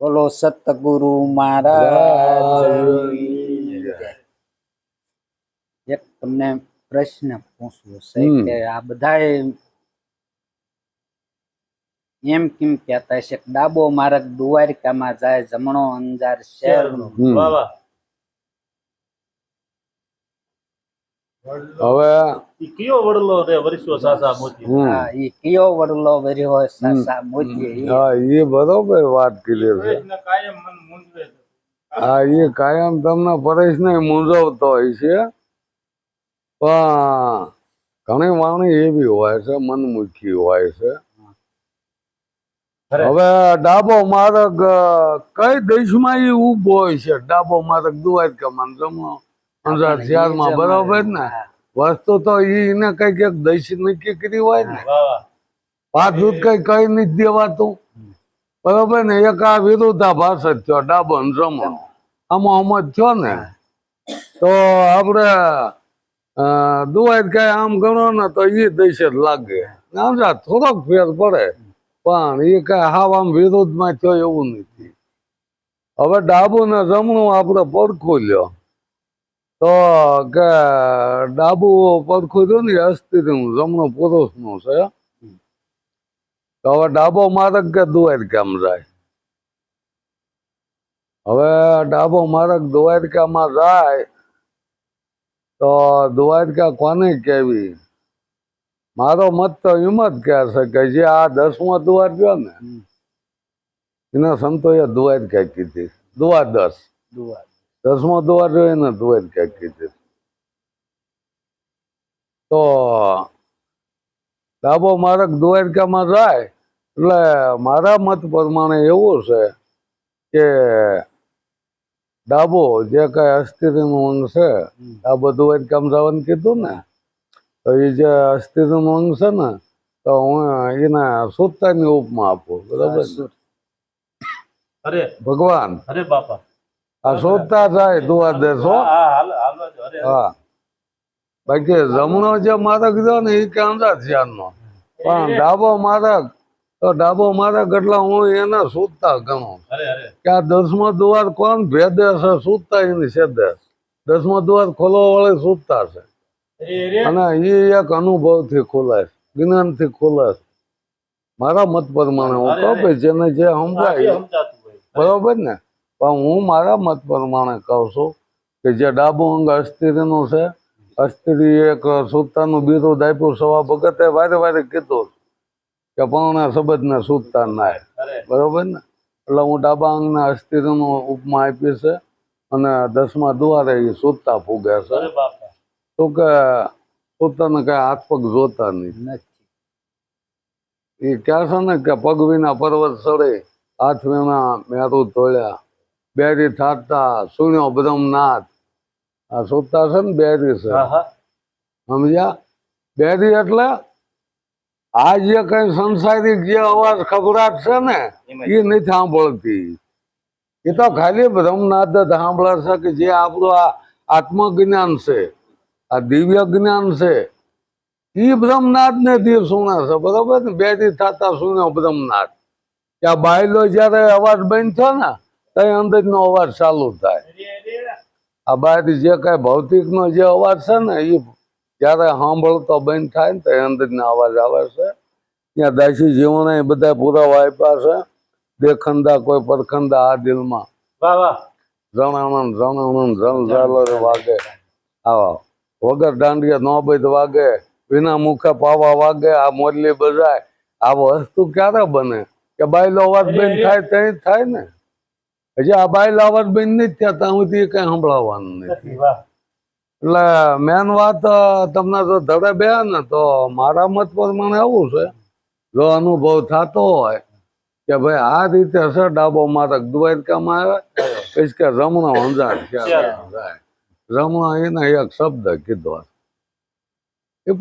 બોલો સતગુરુ મહારાજ. એક તમને પ્રશ્ન પૂછવો છે કે આ બધા એમ કેમ કહેતા છે કે ડાબો માર્ગ દ્વારકામાં જાય જમણો અંજાર શહેરનો હમ. વાહ વાહ હવે કયો વડલો રે વર્ષો સાસા મોતી હા ઈ કયો વડલો વર્યો સાસા મોતી હા એ બરોબર વાત કરી છે. કાયમ મન મૂંઝવે હા એ કાયમ તમને પરેશને મૂંઝવતો હોય છે. પણ ઘણી વાણી એવી હોય છે મનમુખી હોય છે. હવે ડાબો માર્ગ કઈ દેશમાં એ ઊભો હોય છે? ડાબો માર્ગ દુવાય કે મન અંજાર શહેરમાં બરોબર ને? વસ્તુ તો ઈ એને કંઈક એક દેશ નક્કી કરી હોય ને. વાહ વાહ. પાછું કઈ કઈ નથી દેવાતું. બરોબર ને? એક આ વિરોધાભાસ જ થયો ડાબો ને જમણો. આમાં આમ જ થયો ને? તો આપણે દુવાઈ કઈ આમ ગણો ને તો એ દેશ જ લાગે. સમજા થોડોક ફેર પડે પણ એ કઈ હાવ આમ વિરોધમાં થયો એવું નથી. હવે ડાબુ ને જમણું આપણે પડખું લ્યો. તો કે ડાબુ પડખું રહ્યું ને એ જમણો પુરુષનું છે. તો હવે ડાબો માર્ગ કે દ્વારકામ જાય? હવે ડાબો માર્ગ દ્વારકામાં જાય તો દ્વારકા કોને કેવી મારો મત તો એમ જ કહે છે કે જે આ દસમો દ્વાર ગયો ને એના સંતોએ દ્વારકા કીધી. દ્વાદશ દુઆ. દસમો દ્વાર રહ્યો એને દ્વારકા કીધી તો ડાબો માર્ગ દ્વારકામાં જાય એટલે મારા મત પ્રમાણે એવું છે કે ડાબો જે કઈ અસ્થિરનું અંગ છે. આ બધું દ્વારકામાં જવાનું કીધું ને તો એ જે અસ્થિરનું અંગ છે ને તો હું એના સુતાની ઉપમાં આપું બરાબર ને? અરે ભગવાન અરે બાપા આ શોધતા થાય દુઆ હો હા બાકી જમણો જે માદક રહ્યો ને એ કાંદા ધ્યાન ધ્યાનનો? પણ ડાબો માદક તો ડાબો માદક એટલે હું એને સૂતતા ગણું કે આ દસમો દ્વાર કોણ? ભેદે છે સૂતતા એની છેદે. દસમો દ્વાર ખોલવા વાળે સૂતતા છે અને એ એક અનુભવથી ખોલાય જ્ઞાનથી ખોલાય મારા મત પ્રમાણે હું કહું ભાઈ જેને જે સમજાય બરોબર ને? પણ હું મારા મત પ્રમાણે કહું છું કે જે ડાબુ અંગ અસ્થિરીનું છે અસ્થિરી એક સૂતાનું બિરુદ આપ્યું સવા ભગતે વારે વારે કીધું કે પૌણા શબ્દને સૂતા નાય. બરોબર ને? એટલે હું ડાબા અંગના અસ્થિરીનું ઉપમા આપી છે અને દસમા દ્વારે એ સૂતા ફૂગે છે. તો કે સૂતાને કઈ હાથ પગ જોતા નહીં. એ ક્યાં છે ને કે પગ વિના પર્વત સડે હાથ વિના મેરું તોડ્યા બેરી થાતા સુણ્યો બ્રહ્મનાથ આ સુતા છે ને બેરી છે. સમજ્યા? બેરી એટલે આ જે કઈ સંસારિક જે અવાજ ખબરાટ છે ને એ નથી સાંભળતી. એ તો ખાલી બ્રહ્મનાથ જ સાંભળે છે કે જે આપણું આ આત્મજ્ઞાન છે આ દિવ્ય જ્ઞાન છે એ બ્રહ્મનાથ ને દીવ સુણે છે. બરોબર ને? બેથી થતા સુણ્યો બ્રહ્મનાથ કે આ બાયલો જયારે અવાજ બંધ થયો ને ત્યાં અંદર નો અવાજ ચાલુ થાય. આ બહાર જે કઈ ભૌતિક નો જે અવાજ છે ને એ જયારે સાંભળતો બંધ થાય ને ત્યાં અંદર અવાજ આવે છે. ત્યાં દાસી જીવન બધા પુરાવા આપ્યા છે. દેખંદા કોઈ પરખંદા આ દિલમાં. જણાણન જણાણન જણ વાગે. આવા. વગર દાંડિયા નોબત વાગે. વિના મુખે પાવા વાગે. આ મોરલી બજાય. આ વસ્તુ ક્યારે બને? કે બાયલો અવાજ બંધ થાય ત્યાં થાય ને? હજી આ ભાઈ અવાજ બેન નથી થયા ત્યાં સુધી કઈ સંભળાવવાનું નથી. એટલે મેન વાત તમને તો ધડે બે ને તો મારા મત પ્રમાણે એવું છે. જો અનુભવ થતો હોય કે ભાઈ આ રીતે હશે ડાબો માર્ગ દ્વારકામાં આવે પછી કે રમણો જાય રમણો એને એક શબ્દ કીધો એ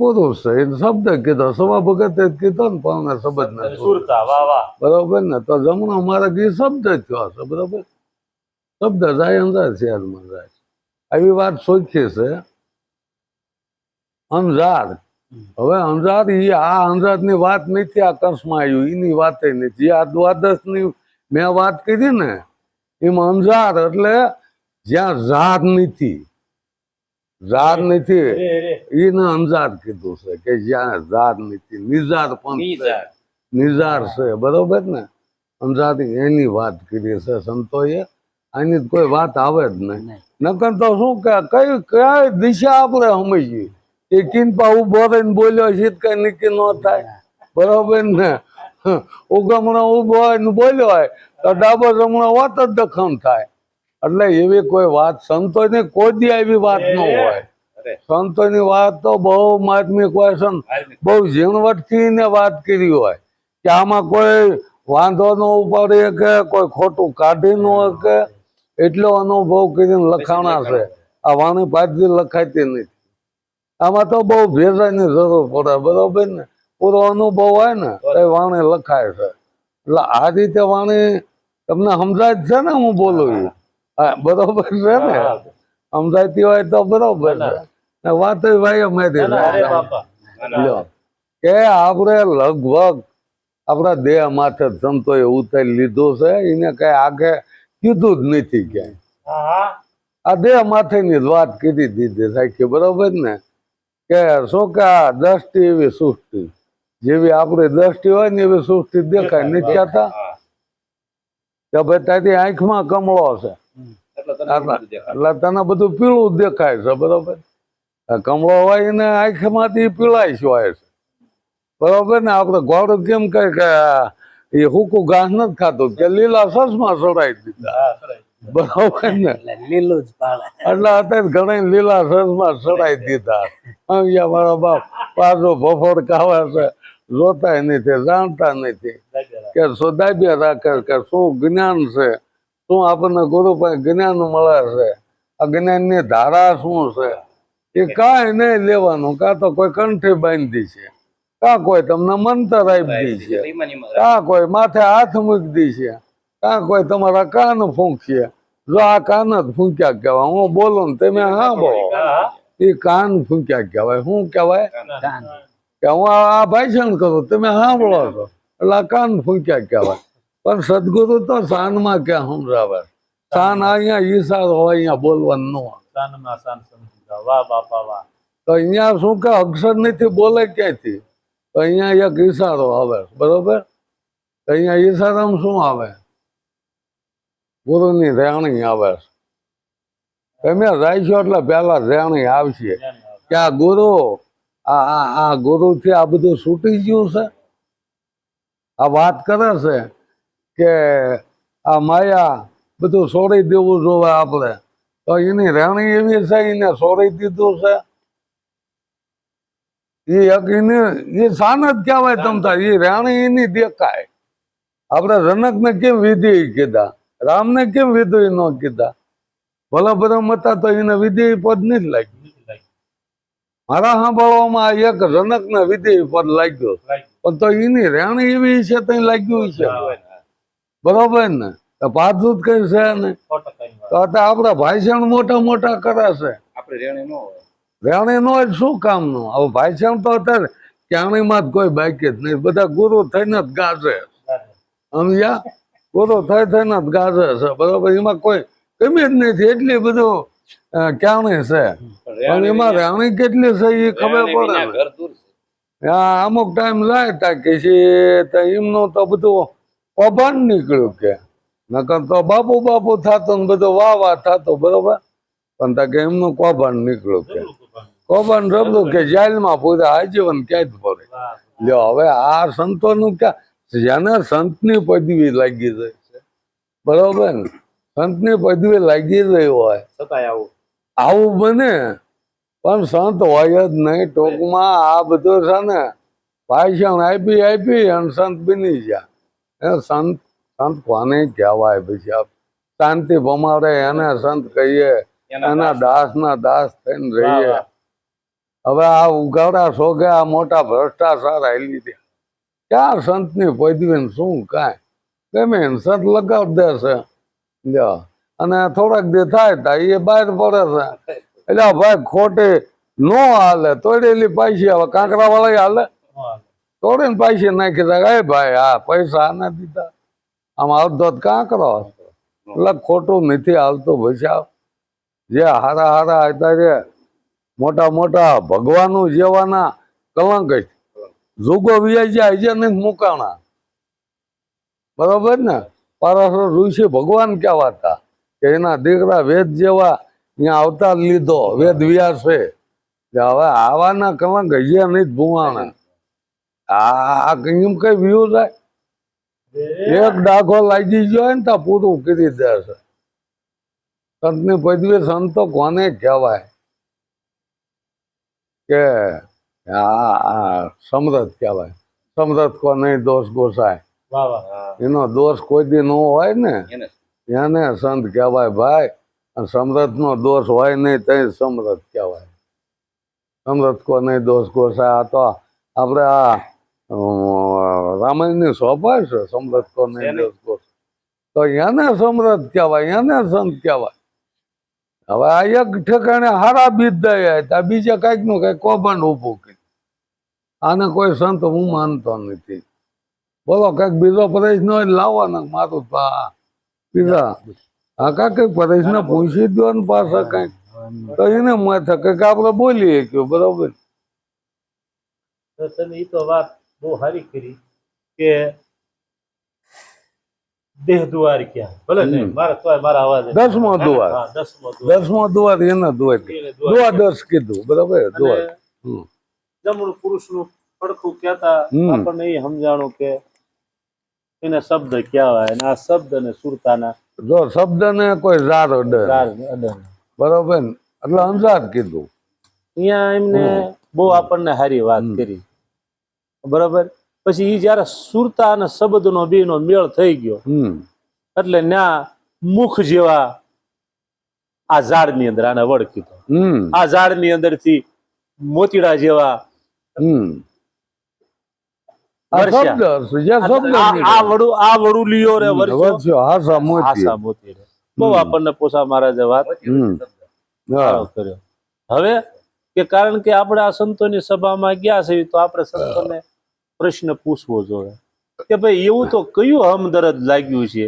છે. એ શબ્દ કીધો સવા ભગતે કીધો ને પણ શબ્દ વાહ બરોબર ને? તો જમણો મારા એ શબ્દ થયો હશે બરોબર? શબ્દ જાય અંજાર શહેરમાં જાય. આવી વાત સોચી છે. અંજાર. હવે અંજાર ઈ આ અંજારની વાત નથી આ કસમાં આવ્યું. એની વાત નથી. આ દ્વાદશની મેં વાત કરી ને એમાં અંજાર એટલે જ્યાં ઝાડ નથી. ઝાડ નથી એને અંજાર કીધું છે કે જ્યાં ઝાડ નથી નિઝાર પણ. નિઝાર. છે બરોબર ને? અંજાર એની વાત કરી છે સંતોએ. આની કોઈ વાત આવે જ નહીં. નકર તો શું કે કઈ કઈ દિશા આપણે સમજીએ? એ કિનપા ઊભો રહીને બોલ્યો છે તો કઈ નીકી ન થાય. બરોબર ને? ઉગમણો ઊભો હોય ને બોલ્યો હોય તો ડાબો જમણો વાત જ દખમ થાય. એટલે એવી કોઈ વાત સંતોની કોઈ દી એવી વાત ન હોય. સંતોની વાત તો બહુ માધ્યમિક હોય છે બહુ ઝીણવટથી વાત કરી હોય. કે આમાં કોઈ વાંધો ન પડે કે કોઈ ખોટું કાઢી ન કે એટલો અનુભવ કરીને લખાણા છે. આ વાણી પાછી લખાતી નથી. આમાં તો બહુ ભેજાની જરૂર પડે બરોબર ને? પૂરો અનુભવ હોય ને એ વાણી લખાય છે. એટલે આ રીતે વાણી તમને સમજાય છે ને હું બોલું ઈ? હા બરોબર છે ને? સમજાતી હોય તો બરોબર છે. વાત ભાઈ લ્યો. કે આપણે લગભગ આપણા દેહ માથે સંતોએ ઉતારી લીધો છે એને કઈ આગે કીધું જ નથી ક્યાંય. આ દેહ માથે ની વાત કીધી દીધી સાખી બરોબર ને? કે શું કે આ દ્રષ્ટિ એવી સૃષ્ટિ. જેવી આપણી દ્રષ્ટિ હોય ને એવી સૃષ્ટિ દેખાય. નથી કહેતા કે ભાઈ ત્યાંથી આંખમાં કમળો છે. એટલે તને બધું પીળું દેખાય છે બરોબર? કમળો હોય એને આંખમાંથી પીળાય છે હોય છે. બરોબર ને? આપણે ગોળ કેમ કહે કે એ હુકું ઘાસ નથી ખાતું કે લીલા સસમાં સડાઈ દીધા. બરોબર ને? એટલે લીલું જ એટલે અત્યારે ઘણા લીલા સસમાં સડાઈ દીધા. અહીંયા મારા બાપ પાછો ભફોડ ખાવા છે. જોતા નથી જાણતા નથી. કે સોદાબ્ય રાખે કે શું જ્ઞાન છે? શું આપણને ગુરુ પાસે જ્ઞાન મળે છે? આ જ્ઞાનની ધારા શું છે? એ કાંઈ નહીં લેવાનું. કાં તો કોઈ કંઠી બાંધી છે. કા કોઈ તમને મંતર આપી છે. કા કોઈ માથે હાથ મૂકી દી છે. કા કોઈ તમારા કાન ફૂંકશે. જો આ કાન જ ફૂંક્યા કહેવાય. હું બોલું ને તમે હા બોલો એ કાન ફૂંક્યા કહેવાય. શું કહેવાય? કે હું આ આ ભાષણ કરું. તમે સાંભળો છો. એટલે આ કાન ફૂંક્યા કહેવાય. પણ સદગુરુ તો શાનમાં ક્યાં સમજાવે શાન અહીંયા ઈશારો હોય અહીંયા બોલવાનું ન હોય. સાનમાં સાન સમજી વાહ બાપા વાહ તો અહીંયા શું કે અક્ષર નથી બોલે ક્યાંથી તો અહીંયા એક ઈશારો આવે બરોબર? અહીંયા ઈશારામાં શું આવે? ગુરુની રેણી આવે. તમે રાઈશો એટલે પેલા રેણી આવશે. કે આ ગુરુ આ આ આ ગુરુથી આ બધું છૂટી ગયું છે? આ વાત કરે છે? કે આ માયા બધું સોરી દેવું જોવે આપણે તો એની રાણી એવી છે એને સોરી દીધું છે? એ એને એ સાન જ કહેવાય તમતા એ રાણી એની દેખાય. આપણે જનકને કેમ વિધિ કીધા? રામને કેમ વિધિ ન કીધા? ભલા ભરમ હતા તો એને વિધિ પદ નહીં લાગ્યું. મારા સાંભળવામાં એક જનક ને વિધિ પદ લાગ્યો. પણ તો એની રેણી એવી છે તો લાગ્યું છે. બરોબર ને? તો પાછું જ કઈ છે ને? તો અત્યારે આપણા ભાષણ મોટા મોટા કરે છે. આપણે રેણી નો હોય. રેણી નો જ શું કામનું? હવે ભાષણ તો અત્યારે ક્યાણીમાં જ કોઈ બાકી જ નહીં. બધા ગુરુ થઈને જ ગાજે સમજ્યા? ગુરુ થઈ થઈને જ ગાજે છે. બરોબર? એમાં કોઈ કમી જ નથી. એટલી બધું ક્યાંય છે. પણ એમાં રાણી કેટલી છે એ ખબર પડે છે. અમુક ટાઈમ લાય તાકે છે તો એમનું તો બધું કૌભાંડ નીકળ્યું કે. નકર તો બાપુ બાપુ થતો ને બધું વાહ વાહ થતો બરોબર? પણ તાકે એમનું કૌભાંડ નીકળ્યું કે. કૌભાંડ રબલું કે જેલમાં પૂરા આજીવન ક્યાંય પડે લ્યો હવે આ સંતોનું ક્યાં? જેને સંતની પદવી લાગી રહી છે. બરોબર ને? સંતની પદવી લાગી રહી હોય. આવું. આવું બને. પણ સંત હોય જ નહીં ટૂંકમાં આ બધું છે ને ભાષણ આપી આપી અને સંત બની ગયા એ સંત સંત કોને કહેવાય? પછી શાંતિ ભમાડે એને સંત કહીએ એના દાસ. ના દાસ થઈને રહીએ. હવે આ ઉગાડા શોખે આ મોટા ભ્રષ્ટાચાર આવી ત્યાં ક્યાં સંતની પદવી ને શું કાંઈ? ગમે સંત લગાવ દેશે. લ્યો. અને થોડાક દે થાય તા એ બહાર પડે છે. એટલે ભાઈ ખોટે નો હાલે તોડેલી પૈસી હવે કાંકરા વાળા હાલે. તોડીને પૈસા નાખી દે એ ભાઈ હા પૈસા ના દીધા. આમ આવતો જ કાં કરો? એટલે ખોટું નથી હાલતું. ભાઈ જે હારા હારા અત્યારે મોટા મોટા ભગવાનો જેવાના કલંક જ જુગો વિયાઈ હજે નહીં મુકાણા. બરોબર ને? પારાસર ઋષિ ભગવાન કહેવાતા કે એના દીકરા વેદ જેવા અહીંયા અવતાર લીધો. વેદ વ્યાસે હવે આવાના કલંક હજે નહીં ભૂવાણા. આ એમ કઈ વ્યૂ થાય? એક ડાઘો લાગી ગયો ને તો પૂરું કરી દેશે સંતની પદવી સંતો કોને કહેવાય? કે આ સમરથ કહેવાય. સમરથ કોને દોષ ગોસાય? વાહ વાહ. એનો દોષ કોઈ દી નો હોય ને. એને. એને સંત કહેવાય ભાઈ અને સમરથ નો દોષ હોય નહીં તો સમરથ કહેવાય. સમરથ કોને દોષ ગોસાય? આ તો આપણે આ રામાયણની શોભા છે સમરથ તો તો એને સમરથ કહેવાય એને સંત કહેવાય. હવે આ એક ઠેકાણે હારા બીજ દયા હતા બીજા કંઈકનું કંઈક કૌભાંડ ઊભું કર્યું આને કોઈ સંત હું માનતો નથી. બોલો કંઈક બીજો પ્રશ્ન નો લાવવાના મારું પીધા હા આ કાંઈક પરેશ ને પૂછી દો ને પાછા કંઈક. તો એને માથે કંઈક આપણે બોલીએ કે બરોબર? તો વાત બહુ સારી કરી કે દેહ દુવાર ક્યાં? ભલે નહીં હમ. મારે મારા અવાજ દસમો દુવાર. દસમો દુવાર. એને દુવાર દુવા દસ કીધું બરાબર? દુવાર. જમણું પુરુષનું પડખું કહેતા આપણને એ સમજાણું કે એને શબ્દ કહેવાય અને આ શબ્દ ને સુરતાના જો શબ્દ ને કોઈ ઝાર અડે. બરાબર બરોબર એટલે અંજાર કીધું. અહીંયા એમને બહુ આપણને સારી વાત કરી. બરાબર? પછી એ જયારે સુરતા અને શબ્દનો બેનો મેળ થઈ ગયો એટલે ન્યા મુખ જેવા આ ઝાડની અંદર આને વડ કીધો ઝાડની અંદરથી મોતીડા જેવા આ આ આ આ હવે કે કારણ કે આપણે આ સંતોની સભામાં ગયા છે તો આપણે સંતોને પ્રશ્ન પૂછવો જોઈએ કે ભાઈ, એવું તો કયું હમદર્દ લાગ્યું છે?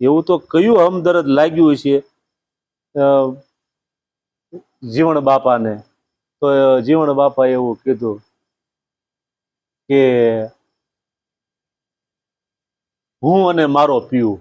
એવું તો કયું હમદર્દ લાગ્યું છે? જીવણ બાપાને. તો જીવણ બાપાએ એવું કીધું કે, હું અને મારો પીવું